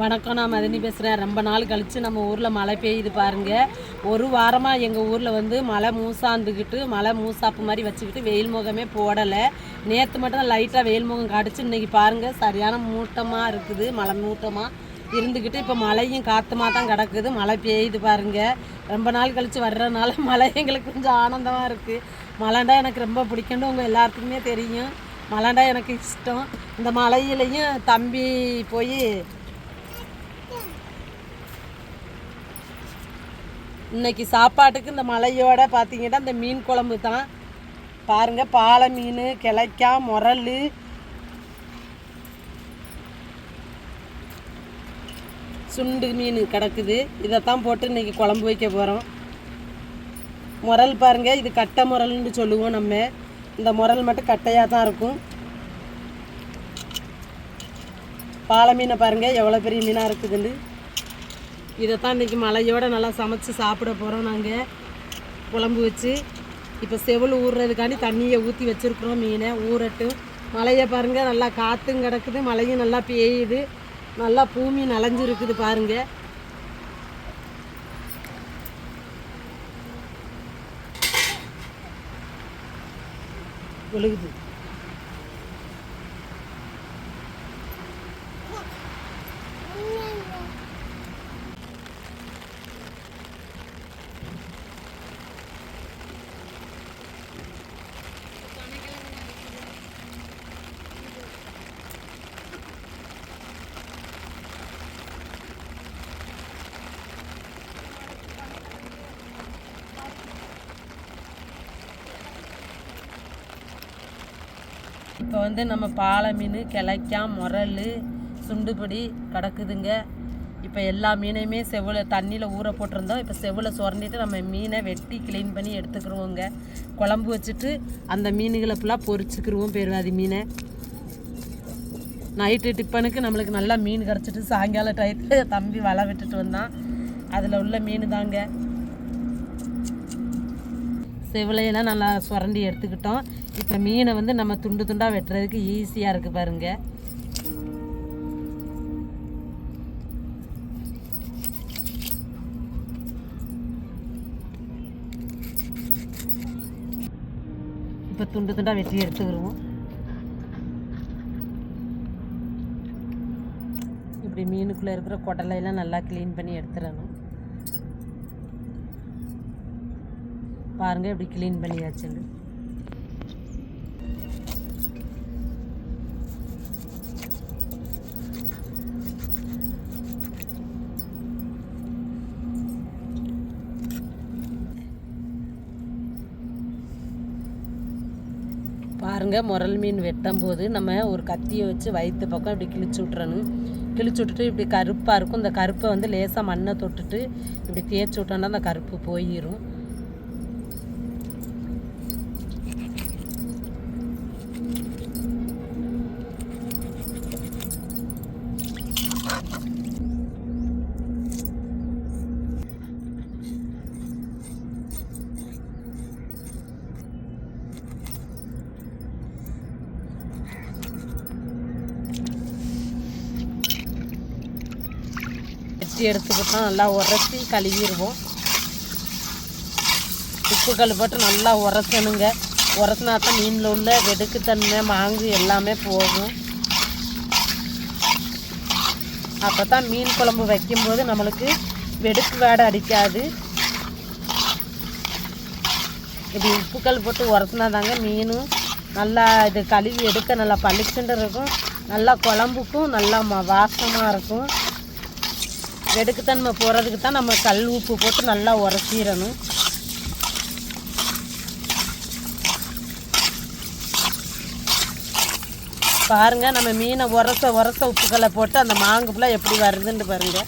வணக்கம் நான் மதினி பேசுகிறேன் ரொம்ப நாள் கழித்து நம்ம ஊரில் மழை பெய்யுது பாருங்க. ஒரு வாரமாக எங்கள் ஊரில் வந்து மழை மூசாந்துக்கிட்டு மழை மூசாப்பு மாதிரி வச்சுக்கிட்டு வெயில் முகமே போடலை. நேற்று மட்டும் லைட்டாக வெயில் முகம் காடிச்சு இன்றைக்கி பாருங்கள் சரியான மூட்டமாக இருக்குது. மழை மூட்டமாக இருந்துக்கிட்டு இப்போ மழையும் காற்றுமாக தான் கிடக்குது. மழை பெய்யுது பாருங்கள் ரொம்ப நாள் கழித்து வர்றதுனால மழை எங்களுக்கு கொஞ்சம் ஆனந்தமாக இருக்குது மழைண்டா எனக்கு ரொம்ப பிடிக்கும்னு உங்கள் எல்லாத்துக்குமே தெரியும். மழைண்டா எனக்கு இஷ்டம். இந்த மழையிலையும் தம்பி போய் இன்னைக்கு சாப்பாட்டுக்கு இந்த மலையோட பார்த்தீங்கன்னா இந்த மீன் குழம்பு தான். பாருங்க பாலை மீன் கிளைக்கா முரல். சுண்டு மீன் கிடக்குது. இதைத்தான் போட்டு இன்னைக்கு குழம்பு வைக்க போகிறோம் முரல் பாருங்கள் இது கட்டை முரல்னு சொல்லுவோம் நம்ம. இந்த முரல் மட்டும் கட்டையாக தான் இருக்கும். பாலை மீனை பாருங்கள் எவ்வளோ பெரிய மீனாக இருக்குதுன்னு. இதைத்தான் இன்றைக்கி மழையோட நல்லா சமைச்சு சாப்பிட போகிறோம் நாங்கள் குழம்பு வச்சு. இப்போ செவல் ஊறுறதுக்காண்டி தண்ணியை ஊற்றி வச்சுருக்குறோம் மீனை. ஊறட்டும். மழையை பாருங்கள் நல்லா காற்றும் கிடக்குது மழையும் நல்லா பெய்யுது. நல்லா பூமி நனைஞ்சிருக்குது பாருங்கள் ஒழுகுது. இப்போ வந்து நம்ம பாலை மீன் கிளைக்கா முரல் சுண்டுபடி கிடக்குதுங்க. இப்போ எல்லா மீனையுமே செவ்வளை தண்ணியில் ஊற போட்டிருந்தோம். இப்போ செவ்வளை சுரண்டிட்டு நம்ம மீனை வெட்டி க்ளீன் பண்ணி எடுத்துக்கிருவோங்க. குழம்பு வச்சுட்டு அந்த மீன்களை ஃபுல்லாக பொறிச்சிக்கிருவோம் பெருவாதி மீனை. நைட்டு டிப்பனுக்கு நம்மளுக்கு நல்லா மீன் கிடச்சிட்டு சாயங்கால டயத்தில் தம்பி வலை விட்டுட்டு வந்தான். அதில் உள்ள மீன் தாங்க செவலையெல்லாம் நல்லா சுரண்டி எடுத்துக்கிட்டோம். இப்போ மீனை வந்து நம்ம துண்டு துண்டாக வெட்டுறதுக்கு ஈஸியாக இருக்குது பாருங்கள் இப்போ துண்டு துண்டாக வெட்டி எடுத்துக்கிடுவோம். இப்படி மீனுக்குள்ளே இருக்கிற குடலையெல்லாம் நல்லா க்ளீன் பண்ணி எடுத்துடணும். பாருங்கள் இப்படி க்ளீன் பண்ணியாச்சுன்னு பாருங்க முரல் மீன் வெட்டும் போது நம்ம ஒரு கத்தியை வச்சு வயிற்று பக்கம் இப்படி கிழிச்சு விட்றணும் கிழிச்சு விட்டுட்டு இப்படி கருப்பாக இருக்கும். இந்த கருப்பை வந்து லேசாக மண்ணை தொட்டுட்டு இப்படி தேய்ச்சி விட்டோன்னா அந்த கருப்பு போயிடும் ஃபஸ்ட்டு எடுத்துக்கிட்டோம் நல்லா உரசி கழுவிடுவோம். உப்பு கல் போட்டு நல்லா உரசணுங்க. உரசினா தான் மீனில் உள்ள வெடுக்குத்தன்மை மாங்கு எல்லாமே போகும். அப்போ தான் மீன் குழம்பு வைக்கும்போது நம்மளுக்கு வெடுக்கு வேடை அடிக்காது. இப்படி உப்புக்கல் போட்டு உரசினா தாங்க மீனும் நல்லா இது கழுவி எடுக்க நல்லா பளிச்சுண்டு இருக்கும். நல்லா குழம்புக்கும் நல்லா வாசமாக இருக்கும். வெடுக்குத்தன்மை போகிறதுக்கு தான் நம்ம கல் உப்பு போட்டு நல்லா உரசிடணும். பாருங்க நம்ம மீனை உரச உரச உப்புக்களை போட்டு அந்த மாங்கு ஃபுல்லாக எப்படி வருதுன்னு பாருங்கள்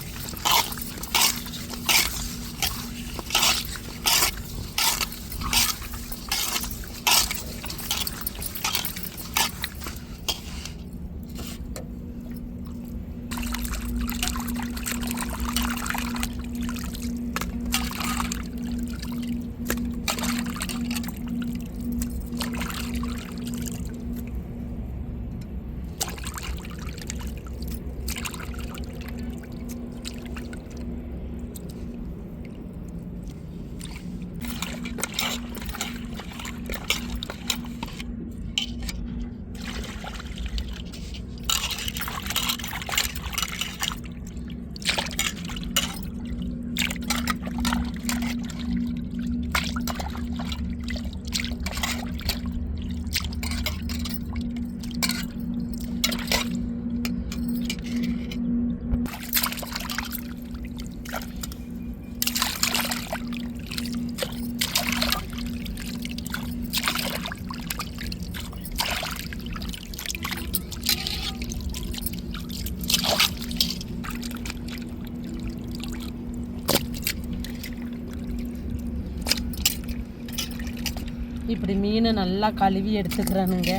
இப்படி மீனை நல்லா கழுவி எடுத்துக்கிறானுங்க.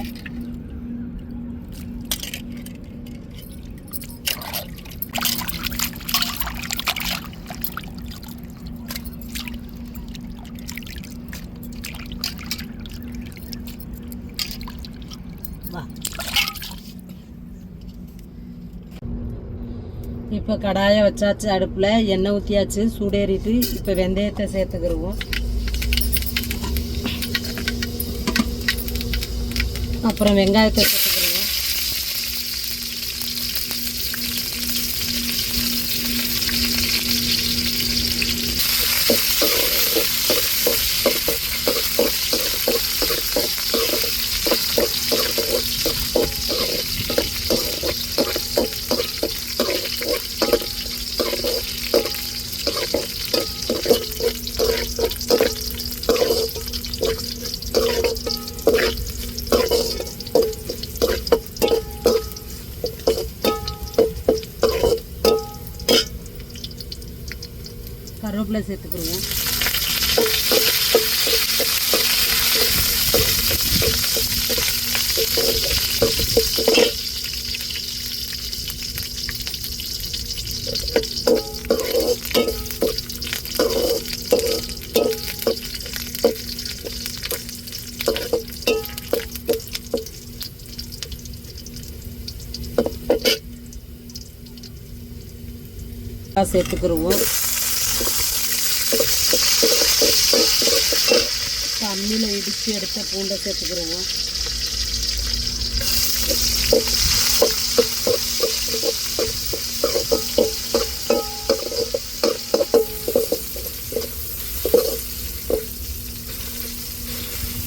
இப்போ கடாயை வச்சாச்சு அடுப்பில் எண்ணெய் ஊற்றியாச்சு சூடேறிட்டு இப்போ வெந்தயத்தை சேர்த்துக்கிடுவோம் அப்புறம் வெங்காயத்தை சேர்த்துக்கிடுவோம் சேர்த்துக்கிடுவோம். சேர்த்துக்கிடுவோம். தண்ணியில் இடித்து எடுத்த பூண்டை சேர்த்துக்கிறோம்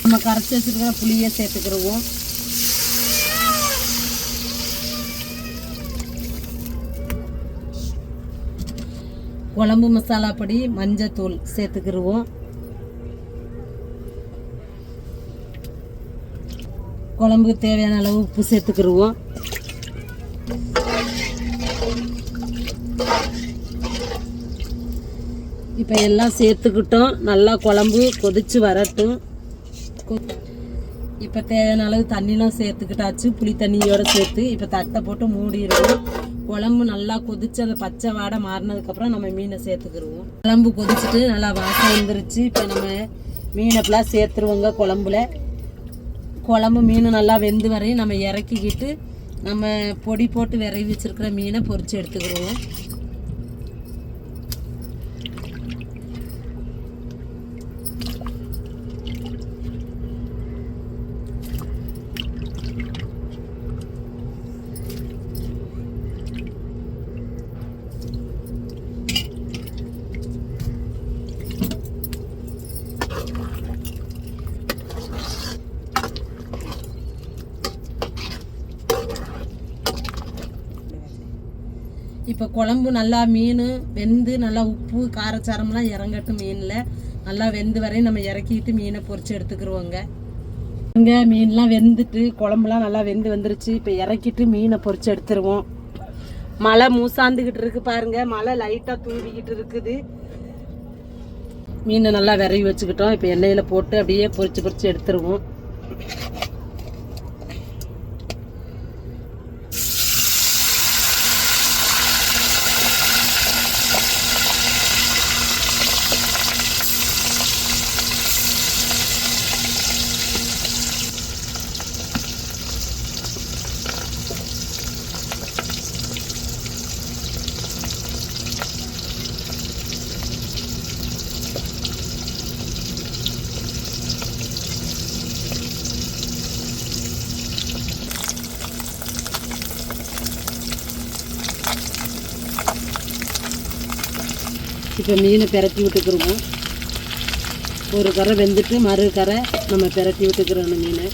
நம்ம கரைச்சி வச்சுருக்க புளியை சேர்த்துக்கிடுவோம் குழம்பு மசாலா பொடி மஞ்சத்தூள் சேர்த்துக்கிடுவோம் குழம்புக்கு தேவையான அளவு உப்பு சேர்த்துக்கிடுவோம் இப்போ எல்லாம் சேர்த்துக்கிட்டோம். நல்லா குழம்பு கொதிச்சு வரட்டும். இப்போ தேவையான அளவு தண்ணிலாம் சேர்த்துக்கிட்டாச்சு. புளி தண்ணியோடு சேர்த்து இப்போ தட்டை போட்டு மூடிடுவோம். குழம்பு நல்லா கொதிச்சு அந்த பச்சை வாடை மாறினதுக்கப்புறம் நம்ம மீனை சேர்த்துக்கிடுவோம் குழம்பு கொதிச்சுட்டு நல்லா வாசம் வந்துருச்சு. இப்போ நம்ம மீனை ஃபுல்லாக சேர்த்துருவோங்க குழம்புல. குழம்பு மீன் நல்லா வெந்து வரையும் நம்ம இறக்கிக்கிட்டு நம்ம பொடி போட்டு விரைவி வச்சுருக்கிற மீனை பொறிச்சு எடுத்துக்கிடுவோம். இப்போ குழம்பு நல்லா மீன் வெந்து நல்லா உப்பு காரச்சாரம்லாம் இறங்கட்டும் மீனில். நல்லா வெந்து வரையும் நம்ம இறக்கிட்டு மீனை பொறிச்சு எடுத்துக்கிருவோங்க. இங்கே மீன்லாம் வெந்துட்டு குழம்புலாம் நல்லா வெந்து வந்துருச்சு. இப்போ இறக்கிட்டு மீனை பொறிச்சு எடுத்துருவோம். மழை மூசாந்துக்கிட்டு இருக்கு பாருங்க. மழை லைட்டாக தூவிக்கிட்டு இருக்குது. மீனை நல்லா விரவி வச்சுக்கிட்டோம். இப்போ எண்ணெயில் போட்டு அப்படியே பொரிச்சு பொறிச்சு எடுத்துருவோம். இப்போ மீனை பிரட்டி விட்டுக்கிருவோம். ஒரு கரை வெந்துட்டு மறு கரை நம்ம பிரட்டி விட்டுக்கிறோம் அந்த மீனை.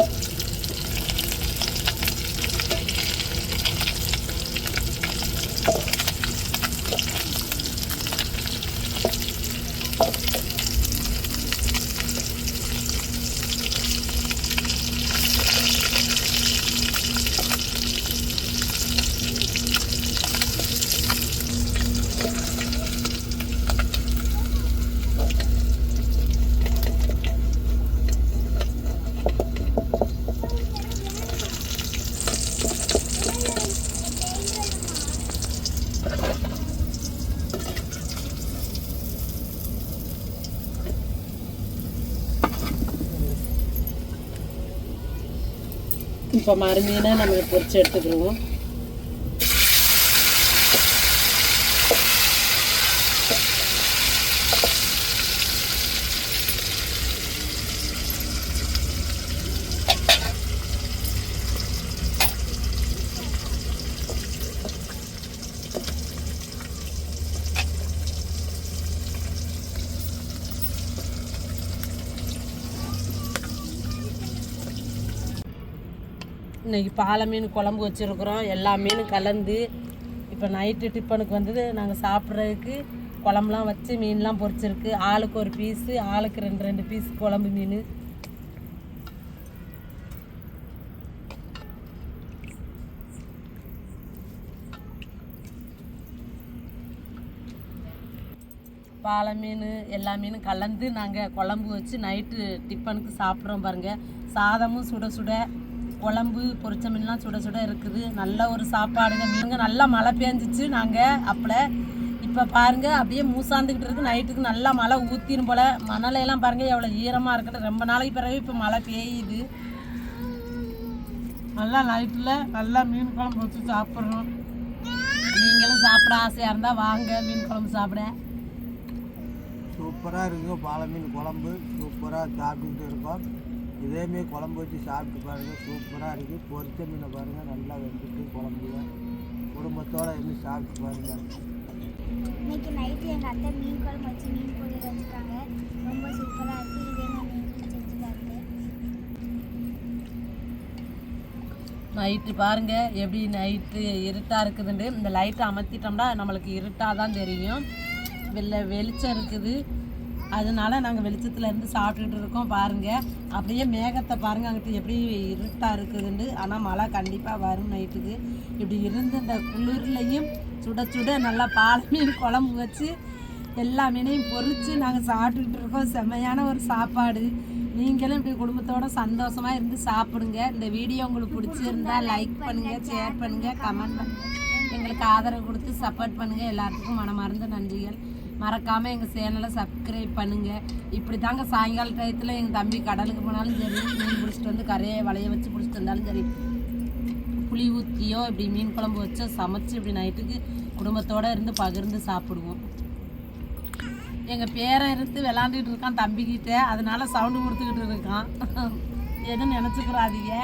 음. இப்போ மறுமீனை நம்ம பொரிச்சு எடுத்துக்கிடுவோம் இன்றைக்கி பாலை மீன் குழம்பு வச்சுருக்குறோம். எல்லா மீனும் கலந்து இப்போ நைட்டு டிஃபனுக்கு வந்தது. நாங்கள் சாப்பிட்றதுக்கு குழம்புலாம் வச்சு மீன்லாம் பொரிச்சிருக்கு. ஆளுக்கு ஒரு பீஸு ஆளுக்கு ரெண்டு ரெண்டு பீஸ் குழம்பு மீன். பாலை மீன் எல்லா மீனும் கலந்து நாங்கள் குழம்பு வச்சு நைட்டு டிஃபனுக்கு சாப்பிட்றோம் பாருங்கள் சாதமும் சுட சுட குழம்பு பொரிச்ச மீன்லாம் சுட சுட இருக்குது. நல்ல ஒரு சாப்பாடுங்க. மீனுங்க நல்லா மழை பெஞ்சிச்சு. நாங்கள் அப்பல இப்போ பாருங்க அப்படியே மூசாந்துக்கிட்டு இருக்கு. நைட்டுக்கு நல்லா மழை ஊற்றிரும் போல். மணலையெல்லாம் பாருங்க எவ்வளோ ஈரமாக இருக்குது. ரொம்ப நாளைக்கு பிறகு இப்போ மழை பெய்யுது. நல்லா நைட்டில் நல்லா மீன் குழம்பு வச்சு சாப்பிட்றோம் நீங்களும் சாப்பிட ஆசையாக இருந்தால் வாங்க மீன் குழம்பு சாப்பிட. சூப்பராக இருக்குது பாலை மீன் குழம்பு. சூப்பராக சாப்பிட்டுக்கிட்டு இருக்கோம். இதேமாரி குழம்பு வச்சு சாப்பிட்டு பாருங்கள் சூப்பராக இருக்குது பொரிச்ச மீனை பாருங்கள் நல்லா வெந்துட்டு குழம்புல. குடும்பத்தோடு இருந்து சாப்பிட்டு பாருங்கள் இன்னைக்கு நைட்டு எங்கள் அத்தை மீன் குழம்பு வச்சு மீன் பொரியல் வச்சுருக்காங்க. ரொம்ப சூப்பராக இருக்குது இதே மாதிரி நீங்களும் செஞ்சு பாருங்க நைட்டு பாருங்க எப்படி நைட்டு இருட்டாக இருக்குதுண்டு இந்த லைட்டை அமர்த்திட்டோம்னா நம்மளுக்கு இருட்டாக தான் தெரியும். வெளில வெளிச்சம் இருக்குது. அதனால நாங்கள் வெளிச்சத்தில் இருந்து சாப்பிட்டுட்டு இருக்கோம் பாருங்கள் அப்படியே மேகத்தை பாருங்கள் அங்கிட்டு எப்படி இருட்டாக இருக்குதுண்டு ஆனால் மழை கண்டிப்பாக வரும் நைட்டுக்கு. இப்படி இருந்து இந்த குளிர்லையும் சுட சுட நல்லா பால் மீன் குழம்பு வச்சு எல்லா மீனையும் பொறித்து நாங்கள் சாப்பிட்டுக்கிட்டு இருக்கோம். செம்மையான ஒரு சாப்பாடு. நீங்களும் இப்படி குடும்பத்தோட சந்தோஷமாக இருந்து சாப்பிடுங்க. இந்த வீடியோ உங்களுக்கு பிடிச்சிருந்தா லைக் பண்ணுங்கள் ஷேர் பண்ணுங்கள் கமெண்ட் பண்ணுங்கள் எங்களுக்கு ஆதரவு கொடுத்து சப்போர்ட் பண்ணுங்கள் எல்லாத்துக்கும் மனமார்ந்த நன்றிகள். மறக்காம எங்க சேனலை சப்ஸ்கிரைப் பண்ணுங்க. இப்படி தாங்க சாயங்கால டயத்துல எங்க தம்பி கடலுக்கு போனாலும் சரி மீன் பிடிச்சிட்டு வந்து கரையை வளைய வச்சு பிடிச்சிட்டு வந்தாலும் சரி புளி ஊற்றியோ இப்படி மீன் குழம்பு வச்சோ சமைச்சு இப்படி நைட்டுக்கு குடும்பத்தோட இருந்து பகிர்ந்து சாப்பிடுவோம். எங்கள் பேரன் இருந்து விளாண்டுட்டு இருக்கான் தம்பிக்கிட்ட அதனால சவுண்டு கொடுத்துக்கிட்டு இருக்கான். எதுவும் நினச்சிக்கிறாதீங்க?